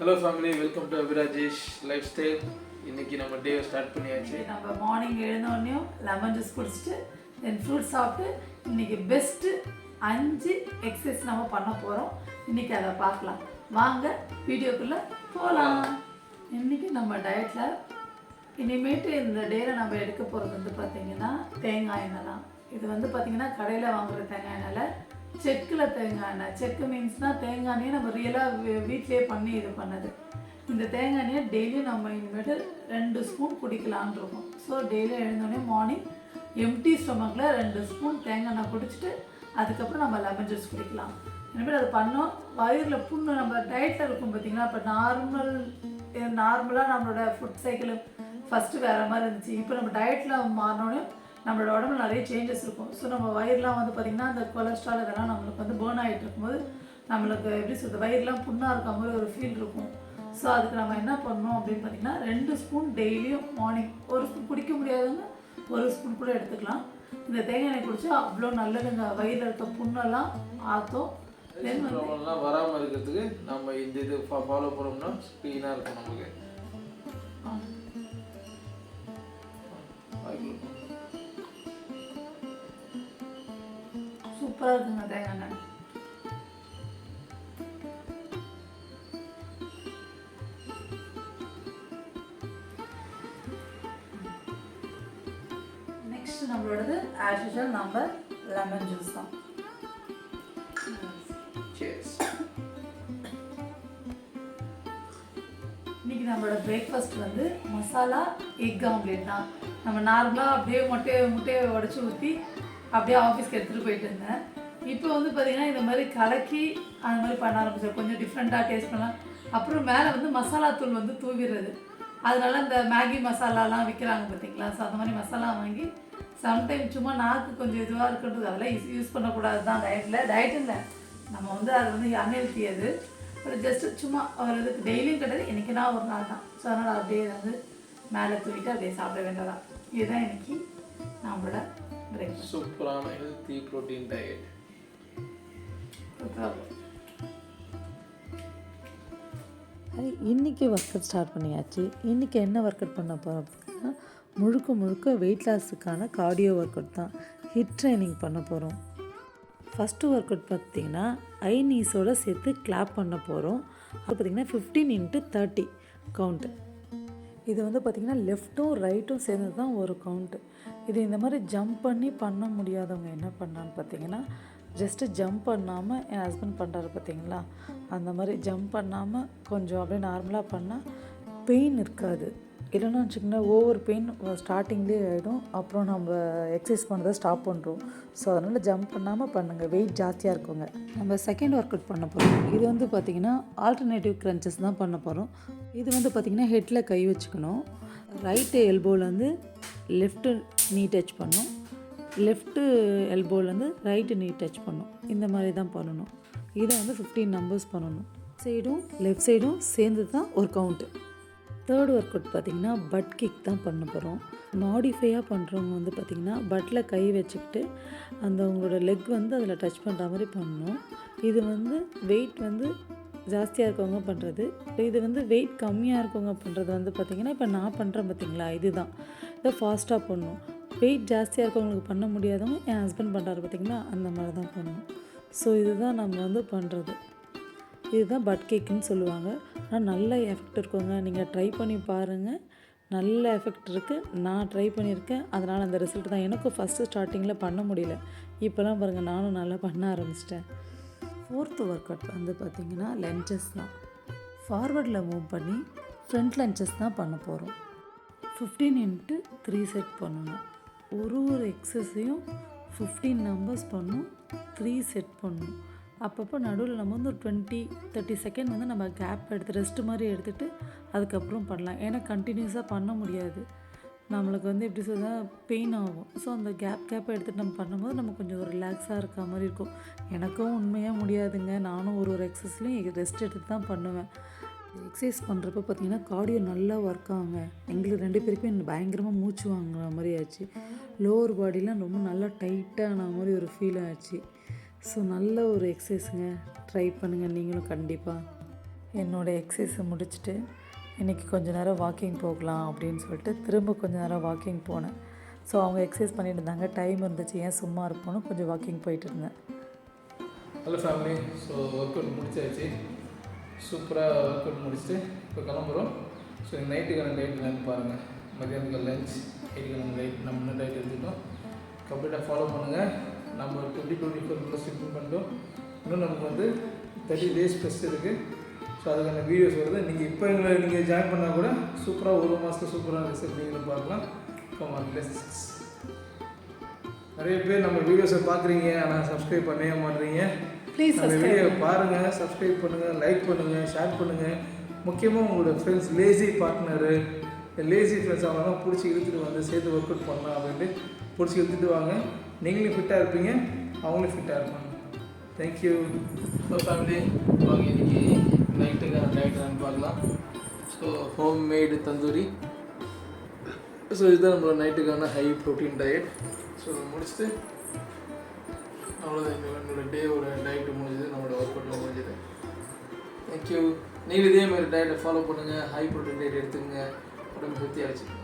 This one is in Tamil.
Hello family welcome to Abirajesh lifestyle இன்னைக்கு நம்ம டே ஸ்டார்ட் பண்ணியாச்சு. நம்ம மார்னிங் எழுந்தோடனையும் லெமன் ஜூஸ் குடிச்சிட்டு தென் ஃப்ரூட் சாப்பிட்டு இன்னைக்கு பெஸ்ட்டு அஞ்சு எக்ஸசைஸ் நம்ம பண்ண போகிறோம் இன்னைக்கு அதை பார்க்கலாம். வாங்க வீடியோக்குள்ளே போகலாம் இன்னைக்கு நம்ம டயட்டில் இனிமேட்டு இந்த டேயில் நம்ம எடுக்க போகிறது வந்து பார்த்திங்கன்னா தேங்காய் எண்ணெய் தான் இது வந்து பார்த்திங்கன்னா கடையில் வாங்குற தேங்காய் எண்ணெயில் செக்கில் தேங்காய் எண்ணெய். செக்கு மீன்ஸ்னால் தேங்காய் எண்ணெயை நம்ம ரியலாக வீட்டிலே பண்ணி இது பண்ணது. இந்த தேங்காய் எண்ணெயை டெய்லியும் நம்ம இனிமேட்டு ரெண்டு ஸ்பூன் குடிக்கலான்னு இருக்கோம். ஸோ டெய்லியும் எழுந்தோடனே மார்னிங் எம்டி ஸ்டொமக்கில் ரெண்டு ஸ்பூன் தேங்காய் எண்ணெய் குடிச்சிட்டு அதுக்கப்புறம் நம்ம லெமன் ஜூஸ் குடிக்கலாம். இனிமேல் அது பண்ணோம். வயிறில் புண்ணு நம்ம டயட்டில் இருக்கும் பார்த்தீங்கன்னா இப்போ நார்மல் நார்மலாக நம்மளோட ஃபுட் சைக்கிள் ஃபஸ்ட்டு வேறு மாதிரி இருந்துச்சு. இப்போ நம்ம டயட்டில் மாறினோடனே நம்மளோட உடம்புல நிறைய சேஞ்சஸ் இருக்கும். ஸோ நம்ம வயிறுலாம் வந்து பார்த்திங்கன்னா அந்த கொலஸ்ட்ரால் இதெல்லாம் நம்மளுக்கு வந்து பேர்ன் ஆகிட்டு இருக்கும்போது நம்மளுக்கு எப்படி சொல்கிறது வயிறுலாம் புண்ணாக இருக்க மாதிரி ஒரு ஃபீல் இருக்கும். ஸோ அதுக்கு நம்ம என்ன பண்ணணும் அப்படின்னு பார்த்தீங்கன்னா ரெண்டு ஸ்பூன் டெய்லியும் மார்னிங் ஒரு ஸ்பூன் குடிக்க முடியாதவங்க ஒரு ஸ்பூன் கூட எடுத்துக்கலாம். இந்த தேங்காய் எண்ணெய் குடிச்சா அவ்வளோ நல்லதுங்க. வயிறில் இருக்க புண்ணெல்லாம் ஆற்றும் ப்ராப்ளம்லாம் வராமல் இருக்கிறதுக்கு நம்ம இந்த இது ஃபாலோ பண்ணோம்னா க்ளீனாக இருக்கும் நமக்கு. சூப்பராக இருக்குங்க தேங்காய் நெக்ஸ்ட் நம்மளோடது ஆஸ் யூஷுவல் நம்ம லெமன் ஜூஸ் தான் இன்னைக்கு நம்மளோட பிரேக்ஃபாஸ்ட் வந்து மசாலா எக் ஆம்லேட் தான். நம்ம நார்மலாக அப்படியே முட்டையை முட்டையை உடச்சி ஊற்றி அப்படியே ஆஃபீஸ்க்கு எடுத்துகிட்டு போயிட்டு இருந்தேன். இப்போ வந்து பார்த்திங்கன்னா இந்த மாதிரி கலக்கி அந்த மாதிரி பண்ண ஆரம்பிச்சேன். கொஞ்சம் டிஃப்ரெண்ட்டாக டேஸ்ட் பண்ணலாம். அப்புறம் மேலே வந்து மசாலா தூள் வந்து தூவிடுறது. அதனால இந்த மேகி மசாலாலாம் விற்கிறாங்க பார்த்தீங்களா ஸோ அந்த மாதிரி மசாலா வாங்கி சம்டைம் சும்மா நாக்கு கொஞ்சம் இதுவாக இருக்கிறது அதெல்லாம் யூஸ் யூஸ் பண்ணக்கூடாது தான் டயட்டில் டயட் இல்லை. நம்ம வந்து அது வந்து அன்ஹெல்த்தி அது. ஒரு ஜஸ்ட்டு சும்மா ஒரு இதுக்கு டெய்லியும் கிடையாது. இன்றைக்கி ஒரு நாள் தான். ஸோ அதனால் அப்படியே வந்து மேலே தூக்கிட்டு அப்படியே சாப்பிட வேண்டியதான் இதுதான் இன்னைக்கு நம்மளோட சூப்பரான ஹெல்த்தி ப்ரோட்டீன் டயட் இன்றைக்கி ஒர்க் அவுட் ஸ்டார்ட் பண்ணியாச்சு. இன்றைக்கி என்ன ஒர்க் அவுட் பண்ண போகிறோம் அப்படின்னா முழுக்க முழுக்க வெயிட் லாஸுக்கான கார்டியோ ஒர்க் அவுட் தான். ஹிட் ட்ரைனிங் பண்ண போகிறோம் ஃபஸ்ட்டு ஒர்க் அவுட் பார்த்திங்கன்னா ஐ நீஸோட சேர்த்து கிளாப் பண்ண போகிறோம் அது பார்த்திங்கன்னா ஃபிஃப்டீன் இன்ட்டு தேர்ட்டி கவுண்ட்டு இது வந்து பார்த்திங்கன்னா லெஃப்ட்டும் ரைட்டும் சேர்ந்து தான் ஒரு கவுண்ட்டு இது இந்த மாதிரி ஜம்ப் பண்ணி பண்ண முடியாதவங்க என்ன பண்ணான்னு பார்த்தீங்கன்னா ஜஸ்ட்டு ஜம்ப் பண்ணாமல் என் ஹஸ்பண்ட் பண்ணுறாரு பார்த்தீங்களா அந்த மாதிரி ஜம்ப் பண்ணாமல் கொஞ்சம் அப்படியே நார்மலாக பண்ணால் பெயின் இருக்காது. இல்லைன்னா வச்சுக்கோங்க ஓவர் பெயின் ஸ்டார்டிங்லேயே ஆகிடும் அப்புறம் நம்ம எக்ஸசைஸ் பண்ணுறதை ஸ்டாப் பண்ணுறோம் ஸோ அதனால் ஜம்ப் பண்ணாமல் பண்ணுங்கள் வெயிட் ஜாஸ்தியாக இருக்குங்க நம்ம செகண்ட் ஒர்க் அவுட் பண்ண போகிறோம் இது வந்து பார்த்திங்கன்னா ஆல்டர்னேட்டிவ் க்ரன்ச்சஸ் தான் பண்ண போகிறோம் இது வந்து பார்த்திங்கன்னா ஹெட்டில் கை வச்சுக்கணும். ரைட்டு எல்போலேருந்து லெஃப்ட்டு நீ டச் பண்ணும் லெஃப்ட்டு எல்போலேருந்து ரைட்டு நீ டச் பண்ணும் இந்த மாதிரி தான் பண்ணணும். இதை வந்து ஃபிஃப்டீன் நம்பர்ஸ் பண்ணணும். சைடும் லெஃப்ட் சைடும் சேர்ந்து தான் ஒரு கவுண்ட்டு தேர்ட் ஒர்க் அவுட் பார்த்திங்கன்னா பட் கிக் தான் பண்ண போகிறோம் மாடிஃபையாக பண்ணுறவங்க வந்து பார்த்திங்கன்னா பட்டில் கை வச்சுக்கிட்டு அந்த உங்களோட லெக் வந்து அதில் டச் பண்ணுற மாதிரி பண்ணணும். இது வந்து வெயிட் வந்து ஜாஸ்தியாக இருக்கவங்க பண்ணுறது இது வந்து வெயிட் கம்மியாக இருக்கவங்க பண்ணுறது வந்து பார்த்திங்கன்னா இப்போ நான் பண்ணுறேன் பார்த்திங்களா? இதுதான். இதை ஃபாஸ்ட்டாக பண்ணணும். வெயிட் ஜாஸ்தியாக இருக்கவங்களுக்கு பண்ண முடியாதவங்க என் ஹஸ்பண்ட் பண்ணுறாரு பார்த்திங்கன்னா அந்த மாதிரி தான் பண்ணணும். ஸோ இதுதான் நம்ம வந்து பண்ணுறது இதுதான் பட் கேக்குன்னு சொல்லுவாங்க. ஆனால் நல்ல எஃபெக்ட் இருக்குங்க. நீங்கள் ட்ரை பண்ணி பாருங்கள் நல்ல எஃபெக்ட் இருக்குது நான் ட்ரை பண்ணியிருக்கேன். அதனால் அந்த ரிசல்ட் தான். எனக்கும் ஃபஸ்ட்டு ஸ்டார்டிங்கில் பண்ண முடியல. இப்போலாம் பாருங்கள் நானும் நல்லா பண்ண ஆரம்பிச்சிட்டேன். ஃபோர்த்து ஒர்க் அவுட் வந்து பார்த்திங்கன்னா லென்ச்சஸ் தான். ஃபார்வர்டில் மூவ் பண்ணி ஃப்ரண்ட் லென்ச்சஸ் தான் பண்ண போகிறோம் ஃபிஃப்டீன் இன்ட்டு த்ரீ செட் பண்ணணும். ஒரு ஒரு எக்ஸஸையும் ஃபிஃப்டீன் நம்பர்ஸ் பண்ணும். த்ரீ செட் பண்ணணும் அப்பப்போ நடுவில் நம்ம வந்து ஒரு டுவெண்ட்டி தேர்ட்டி செகண்ட் வந்து நம்ம கேப் எடுத்து ரெஸ்ட்டு மாதிரி எடுத்துகிட்டு அதுக்கப்புறம் பண்ணலாம். ஏன்னா கண்டினியூஸாக பண்ண முடியாது. நம்மளுக்கு வந்து எப்படி சொல்ல பெயின் ஆகும். ஸோ அந்த கேப் கேப்பை எடுத்துகிட்டு நம்ம பண்ணும்போது நம்ம கொஞ்சம் ரிலாக்ஸாக இருக்க மாதிரி இருக்கும். எனக்கும் உண்மையாக முடியாதுங்க. நானும் ஒரு ஒரு எக்ஸசைஸ்லையும் ரெஸ்ட் எடுத்து தான் பண்ணுவேன். எக்ஸசைஸ் பண்ணுறப்ப பார்த்தீங்கன்னா கார்டியோ நல்லா ஒர்க் ஆகுங்க. எங்களுக்கு ரெண்டு பேருக்குமே பயங்கரமாக மூச்சு வாங்குற மாதிரி ஆச்சு. லோவர் பாடிலாம் ரொம்ப நல்லா டைட்டான மாதிரி ஒரு ஃபீல் ஆச்சு. ஸோ நல்ல ஒரு எக்ஸசைஸுங்க ட்ரை பண்ணுங்கள் நீங்களும் கண்டிப்பாக என்னோடய எக்ஸசைஸை முடிச்சுட்டு இன்றைக்கி கொஞ்ச நேரம் வாக்கிங் போகலாம் அப்படின்னு சொல்லிட்டு திரும்ப கொஞ்ச நேரம் வாக்கிங் போனேன். ஸோ அவங்க எக்ஸசைஸ் பண்ணிட்டு இருந்தாங்க. டைம் இருந்துச்சு. ஏன் சும்மா இருப்போன்னு கொஞ்சம் வாக்கிங் போயிட்டு இருந்தேன். Hello family so workout முடிச்சாச்சு. சூப்பராக ஒர்க் அவுட் முடிச்சுட்டு இப்போ கிளம்புறோம். ஸோ நைட்டுக்கான டைட் என்னன்னு பாருங்கள் மதியானத்துக்கு லஞ்ச் நைட்டுக்கான டைட் நம்ம டயட் எடுத்துக்கிட்டோம்? கம்ப்ளீட்டாக ஃபாலோ பண்ணுங்கள் நம்ம twenty twenty four plus improve பண்ணிட்டோம் இன்னும் நமக்கு வந்து தேர்ட்டி டேஸ் ப்ளஸ் இருக்குது ஸோ அதுக்கான வீடியோஸ் வருது. நீங்கள் இப்போ எங்களை நீங்கள் ஜாயின் பண்ணால் கூட சூப்பராக ஒரு மாதத்துக்கு சூப்பராக ரிசல்ட் பார்க்கலாம். நிறைய பேர் நம்ம வீடியோஸை பார்க்குறீங்க ஆனால் சப்ஸ்கிரைப் பண்ணவே மாட்டீங்க ப்ளீஸ் நம்ம வீடியோ பாருங்கள் சப்ஸ்கிரைப் பண்ணுங்கள் லைக் பண்ணுங்கள் ஷேர் பண்ணுங்கள் முக்கியமாக உங்களோட friends lazy partner lazy friends அவங்களாம் பிடிச்சி இழுத்துட்டு வந்து சேர்த்து ஒர்க் அவுட் பண்ணலாம் அப்படின்ட்டு பிடிச்சி இழுத்துட்டு வாங்க. நீங்களும் ஃபிட்டாக இருப்பீங்க அவங்களும் ஃபிட்டாக இருப்பாங்க. தேங்க்யூ ஸோ ஃபேமிலி வாங்க இன்னைக்கு நைட்டுக்கு டயட் நான் பார்க்கலாம். So home made tandoori. So இதுதான் நம்மளோட நைட்டுக்கான ஹை ப்ரோட்டீன் டயட் ஸோ இதை முடிச்சுட்டு அவ்வளோதான் என்னோட டே ஒரு டயட்டு முடிஞ்சது நம்மளோட ஒர்க் அவுட்டில் முடிஞ்சது. தேங்க்யூ நீங்கள் இதே மாதிரி டயட்டை ஃபாலோ பண்ணுங்கள் ஹை ப்ரோட்டீன் டயட் எடுத்துக்கங்க. உடம்பு ஹெல்த்தியாக வச்சுக்கோங்க